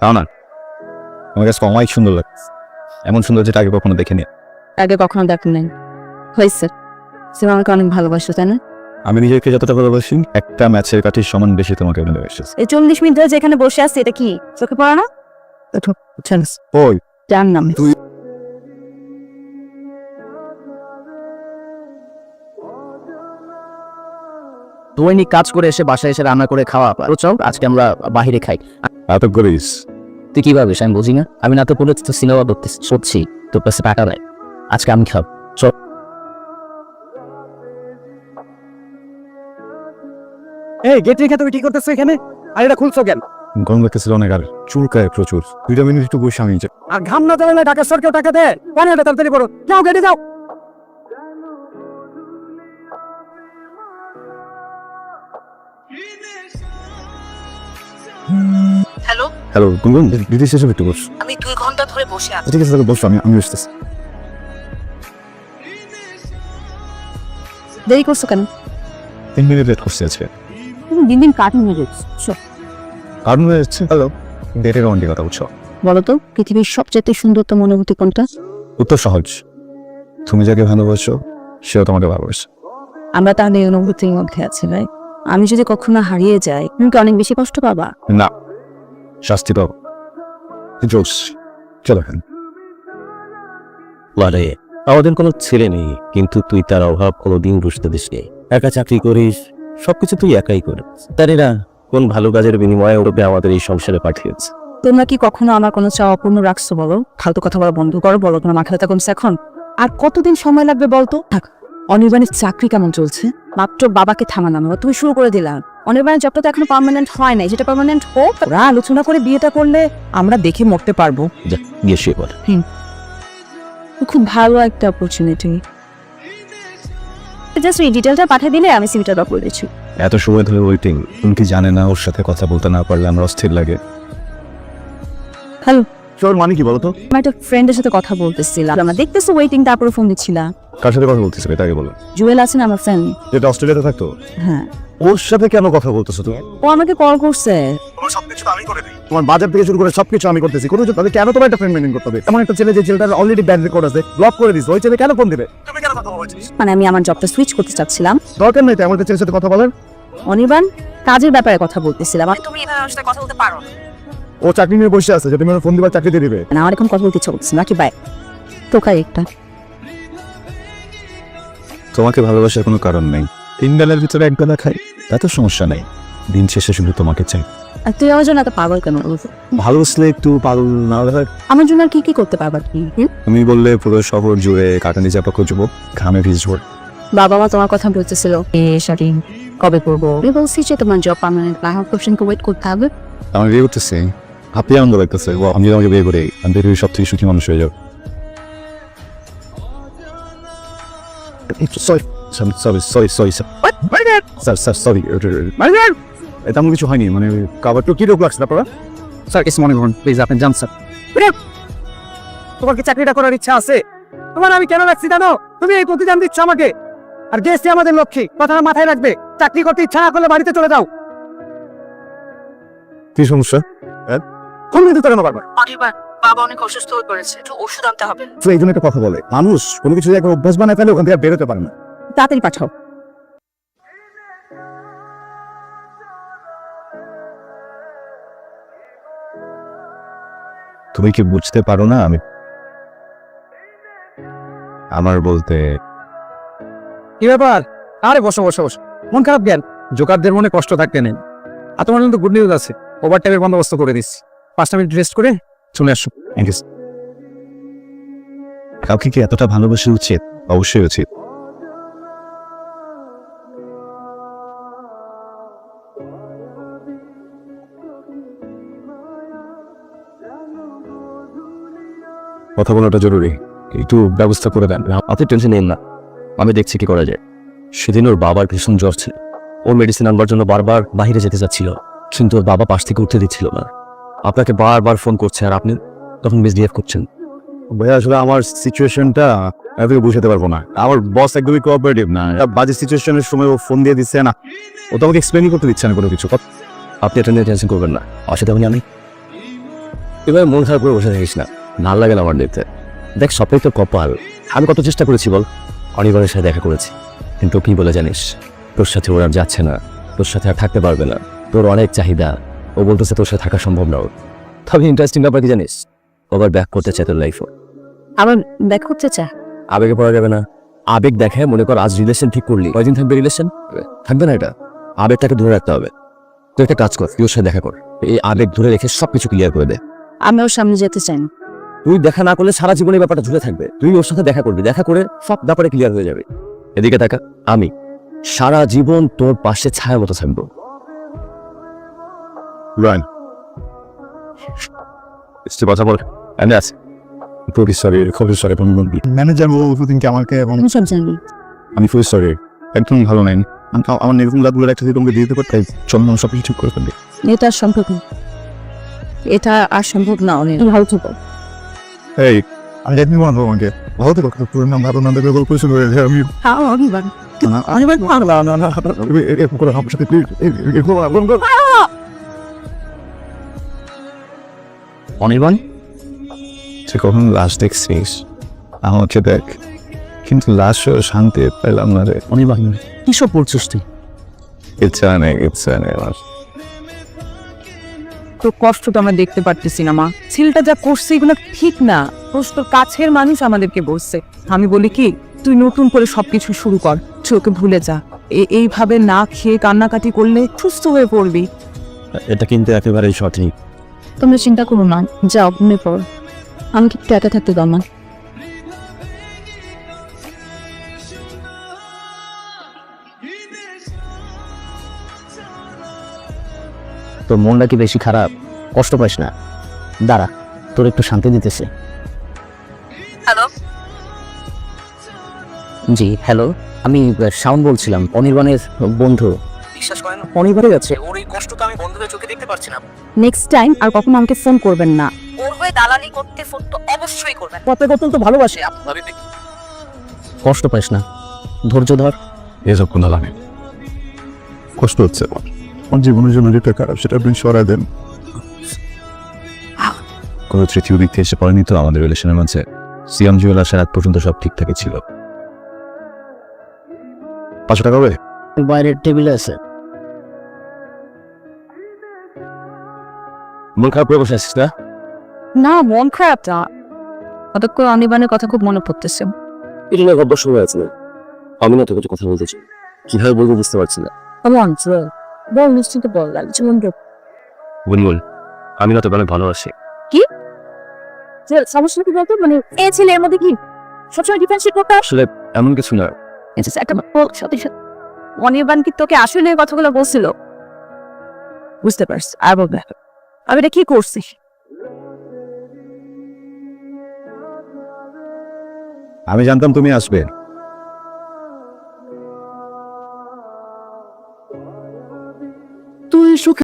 তাও না? আমার কাছে অনেক সুন্দর লাগছে এমন সুন্দর যেটা আগে কখনো দেখেনি। আগে কখনো দেখেন নাই। হয়েছে। সে আমাকে অনেক ভালোবাসো তাই না? আমি নিজেকে যতটা ভালোবাসি একটা ম্যাচের কাঠির সমান বেশি তোমাকে ভালোবাসেছি এই চল্লিশ মিনিট ধরে যেখানে বসে আছে এটা কি? চোখে পড়ে না? ওই যার নামে তুই- দৈনিক কাজ করে এসে বাসায় এসে রান্না করে খাওয়া চল আজকে আমরা বাইরে খাই। এত করিস। তুই কি ভাবিস? আমি বুঝি না। আমি না তো বলে তো সিনেমা করতে সরছি। তোর কাছে টাকা নাই। আজকে আমি খাব। চল। এই গেট রেখে তুমি কি করতেছো এখানে? আর এটা খুলছো কেন? গরম লাগতেছিল অনেক আর চুলকায় প্রচুর। দুইটা মিনিট একটু বসে আমি আর ঘাম না দেওয়া ঢাকা সরকার টাকা দেয়? পানি ওটা তাড়াতাড়ি করো। যাও গেটে যাও। হ্যালো? হ্যালো গুনগুন দিদি শেষে একটু বস। আমি দুই ঘণ্টা ধরে বসে আছি। ঠিক আছে তাহলে বসো আমি আমি বসতেছি। দেরি করছ কেন? তিন মিনিট লেট করছি আজকে। তুমি দিন দিন কার্টুন হয়ে যাচ্ছ। চল। কারণ হচ্ছে হ্যালো ডেটের রোমান্টিক কথা বুঝছ বলো তো পৃথিবীর সবচেয়ে সুন্দরতম অনুভূতি কোনটা? উত্তর সহজ। তুমি যাকে ভালোবাসো সেও তোমাকে ভালোবাসে। আমরা তাহলে এই অনুভূতির মধ্যে আছি ভাই। আমি যদি কখনো হারিয়ে যাই তুমি কি অনেক বেশি কষ্ট পাবা? না। শাস্তি পাবো। জোস চলো এখান। মানে আমাদের কোনো ছেলে নেই কিন্তু তুই তার অভাব কোনোদিন বুঝতে দিস নি। একা চাকরি করিস সবকিছু তুই একাই করিস। জানি না কোন ভালো কাজের বিনিময়ে ওরবে আমাদের এই সংসারে পাঠিয়েছে। তোমরা কি কখনো আমার কোনো চাওয়া অপূর্ণ রাখছো বলো? ফালতু কথা বলা বন্ধ করো বলো তোমার মাথাটা কমছে এখন। আর কতদিন সময় লাগবে বলতো? থাক অনির্বাণের চাকরি কেমন চলছে? মাত্র বাবাকে থামানো তুমি শুরু করে দিলাম অনির্বাণের জবটা তো এখনও পার্মানেন্ট হয় নাই। যেটা পার্মানেন্ট হোক ওরা আলোচনা করে বিয়েটা করলে আমরা দেখে মরতে পারব। গিয়ে শুয়ে পড়। খুব ভালো একটা অপরচুনিটি জাস্ট এই ডিটেলটা পাঠিয়ে দিলে আমি সিমিটা ড্রপ করে দিচ্ছি। এত সময় ধরে ওয়েটিং তুমি কি জানে না ওর সাথে কথা বলতে না পারলে আমার অস্থির লাগে। হ্যালো তোর মানে কি বলতো? আমার একটা ফ্রেন্ডের সাথে কথা বলতেছিলাম। আমরা দেখতেছি ওয়েটিং তারপরে ফোন দিচ্ছিলাম কার সাথে কথা বলতেছে তাকে বলো। জুয়েল আছেন আমার ফ্রেন্ড যেটা অস্ট্রেলিয়াতে থাকতো? হ্যাঁ। ওর সাথে কেন কথা বলতেছো তুমি? ও আমাকে কল করছে। তোমার সবকিছু আমি করে দিই। তোমার বাজার থেকে শুরু করে সবকিছু আমি করতেছি। কোনো কিছু তাহলে কেন তোমার একটা ফ্রেন্ড মেনটেন করতে হবে? এমন একটা ছেলে যে ছেলেটার অলরেডি ব্যাড রেকর্ড আছে ব্লক করে দিস ওই ছেলে কেন ফোন দিবে? তুমি কেন কথা বলছিস মানে আমি আমার জবটা সুইচ করতে চাচ্ছিলাম। দরকার নেই তো ছেলের সাথে কথা বলার? অনির্বাণ কাজের ব্যাপারে কথা বলতেছিলাম। তুমি এভাবে আমার সাথে কথা বলতে পারো ও চাকরি নিয়ে বসে আছে যে তুমি ফোন দিবার চাকরি দিয়ে দিবে। না আমার এখন কথা বলতে ইচ্ছা করছে নাকি বাই তোকাই একটা। তোমাকে ভালোবাসার কোনো কারণ নেই। তিন বেলার ভিতরে এক বেলা খাই তাতে সমস্যা নেই। দিন শেষে শুধু তোমাকে চাই। আর তুই আমার জন্য এত পাগল কেন ভালোবাসলে একটু পাগল না হলে আমার জন্য আর কি কি করতে পারবা হুম? তুমি বললে পুরো শহর জুড়ে কাটানি চাপা খুঁজবো ঘামে ভিজবো। বাবা মা তোমার কথা বলতেছিল। এ সরি কবে করব আমি বলছি যে তোমার জব পার্মানেন্ট না হওয়ার কোশ্চেনকে ওয়েট করতে হবে। আমি বিয়ে করতেছি। হাতে আনন্দ লাগতেছে। ও, আমি যদি আমাকে বিয়ে করি আমি পৃথিবীর সব থেকে সুখী মানুষ হয়ে যাব। Sorry sorry sorry sorry sir sir sorry এটা এমন কিছু হয়নি মানে কাবারটা কি রোগ লাগছে স্যার কিছু মনে করুন প্লিজ আপনি যান স্যার তোমার কি চাকরিটা করার ইচ্ছা আছে? তোমার আমি কেন রাখছি জানো? তুমি এই প্রতিদান দিচ্ছ আমাকে। আর গেস্টে আমাদের লক্ষ্মী। কথাটা মাথায় রাখবে। চাকরি করতে ইচ্ছা না করলে বাড়িতে চলে যাও। কি সমস্যা? দিতে কেন বারবার। অনির্বাণ বাবা অনেক অসুস্থ হয়ে পড়েছে। একটু ওষুধ আনতে হবে। তো এই জন্য একটা কথা বলে। মানুষ কোনো কিছু একটা অভ্যাস বানায় ফেলে ওখান থেকে আর বেরোতে পারে না। তাড়াতাড়ি পাঠাও। তুমি কি বুঝতে পারো না আমি আমার বলতে কি ব্যাপার? আরে বসো বসো বসো। মন খারাপ জ্ঞান জোকারদের মনে কষ্ট থাকতে নেই। আর তোমার জন্য গুড নিউজ আছে। ওভার টাইমের বন্দোবস্ত করে দিচ্ছি। পাঁচটা মিনিট রেস্ট করে চলে আসো। থ্যাংক ইউ কাউকে কি এতটা ভালোবাসা উচিত? অবশ্যই উচিত। কথা বলাটা জরুরি। একটু ব্যবস্থা করে দেন। আপনি টেনশন নিন না। আমি দেখছি কি করা যায়। সেদিন ওর বাবার ভীষণ জ্বর ছিল। ওর মেডিসিন আনবার জন্য বারবার বাইরে যেতে যাচ্ছিল কিন্তু ওর বাবা পাশ থেকে উঠতে দিচ্ছিল না। আপনাকে বারবার ফোন করছে আর আপনি তখন মিসবিহেভ করছেন। ভাইয়া আসলে আমার সিচুয়েশনটা এত বুঝাতে পারব না। আমার বস একদমই কোঅপারেটিভ না। বাজে সিচুয়েশনের সময় ও ফোন দিয়ে দিচ্ছে না। ও তো আমাকে এক্সপ্লেনই করতে দিচ্ছে না কোনো কিছু। আপনি এটা নিয়ে টেনশন করবেন না। অসুবিধা আমি এবার মন খারাপ করে বসে থাকিস না। ভালো লাগে না আমার দেখতে। দেখ সবটাই তো কপাল। আমি কত চেষ্টা করেছি বল অনিবারের সাথে দেখা করেছি। কিন্তু কি বলে জানিস তোর সাথে ওরা যাচ্ছে না। তোর সাথে আর থাকতে পারবে না। তোর অনেক চাহিদা। ও বলতেছে তোর সাথে থাকা সম্ভব না তবে ইন্টারেস্টিং ব্যাপার কি জানিস ও আবার ব্যাক করতে চায় তোর লাইফও আবার দেখ করতে চা আবেগে পড়া যাবে না। আবেগ দেখে মনে কর আজ রিলেশন ঠিক করলি। কয়দিন থাকবে রিলেশন থাকবে না এটা। আবেগটাকে ধরে রাখতে হবে। তুই একটা কাজ কর তুই ওর সাথে দেখা কর। এই আবেগ ধরে রেখে সবকিছু ক্লিয়ার করে দে। আমি ওর সামনে যেতে চাই না। তুই দেখা না করলে সারা জীবনে ব্যাপারটা ঝুলে থাকবে। তুই ওর সাথে দেখা করবি। দেখা করে সব ব্যাপারে ক্লিয়ার হয়ে যাবে। এদিকে দেখা আমি। সারা জীবন তোর পাশে ছায়া মতো থাকব। রান তুই কথা বল। আমি আছি খুবই সরি খুবই সরি ম্যানেজার আমাকে আমি সব আমি খুবই সরি একদম ভালো নাই আমার একটা দিয়ে তোমাকে দিয়ে দিতে পারতাম। চল না সব কিছু ঠিক করে ফেলবি। এটা আর সম্ভব না। এটা আর সম্ভব না অনেক ভালো থাকো। এই আমি যাইতে বলব আমাকে। ভালো তো কথা তোর নাম ভালো নাম দেখে গল্প শুরু হয়ে আমি অনির্বাণ কখন লাশ দেখছিস? আমাকে দেখ কিন্তু লাশও শান্তি পেলাম না রে। অনির্বাণ কিসব বলছিস তুই? ইচ্ছা নেই ইচ্ছা নেই আমার। তোর কষ্টটা তো আমরা দেখতে পারতেছি না মা। ছেলেটা যা করছে এগুলো ঠিক না। তোর কাছের মানুষ আমাদেরকে বসছে আমি বলি কি তুই নতুন করে সবকিছু শুরু কর। চোখে ভুলে যা। এ- এইভাবে না খেয়ে কান্নাকাটি করলে সুস্থ হয়ে পড়বি। এটা কিন্তু একেবারেই সঠিক। তোমরা চিন্তা করো না। যাও ঘুমে পড়। আমাকে কি একটু একা থাকতে দাও না তোর মনটা কি বেশি খারাপ? কষ্ট পাইস না। দাঁড়া তোর একটু শান্তি দিতেছে। হ্যালো জি হ্যালো আমি শাওন বলছিলাম অনির্বাণের বন্ধু। বিশ্বাস করেন? অনির্বাণে যাচ্ছে ওর এই কষ্ট তো আমি বন্ধুদের চোখে দেখতে পারছি না। নেক্সট টাইম আর কখনো আমাকে ফোন করবেন না। ওর হয়ে দালালি করতে ফোন তো অবশ্যই করবেন। কত তো ভালোবাসে। কষ্ট পাইস না। ধৈর্য ধর। এসব কোনো লাগে কষ্ট হচ্ছে আমার। আমার জীবনের জন্য যেটা খারাপ সেটা আপনি সরাই দেন। কোনো তৃতীয় দিক থেকে এসে পড়েনি তো আমাদের রিলেশনের মাঝে? সিয়াম জুয়েল আসার আগ পর্যন্ত সব ঠিকঠাকই ছিল। পাঁচশো টাকা হবে? বাইরের টেবিলে আছে। মন খারাপ করে বসে আছিস না? না মন খারাপ না। হঠাৎ করে অনির্বাণের কথা খুব মনে পড়তেছে। এটা না গল্প শুরু হয়েছে আমি না তোর কাছে কথা বলতে চাই। কীভাবে বলব বুঝতে পারছি না। বল নিশ্চিন্ত বল লাগছে গুনগুন আমি না তোকে অনেক ভালোবাসি। সমস্যা কি বলতো? মানে এ ছেলে এর মধ্যে কি সবসময় ডিফেন্সিভ করতে আসলে এমন কিছু না। একটা বল সাথে সাথে অনির্বাণ কি তোকে আসলে এই কথাগুলো বলছিল? বুঝতে পারছি আর বলবে আমি এটা কি করছি? আমি জানতাম তুমি আসবে।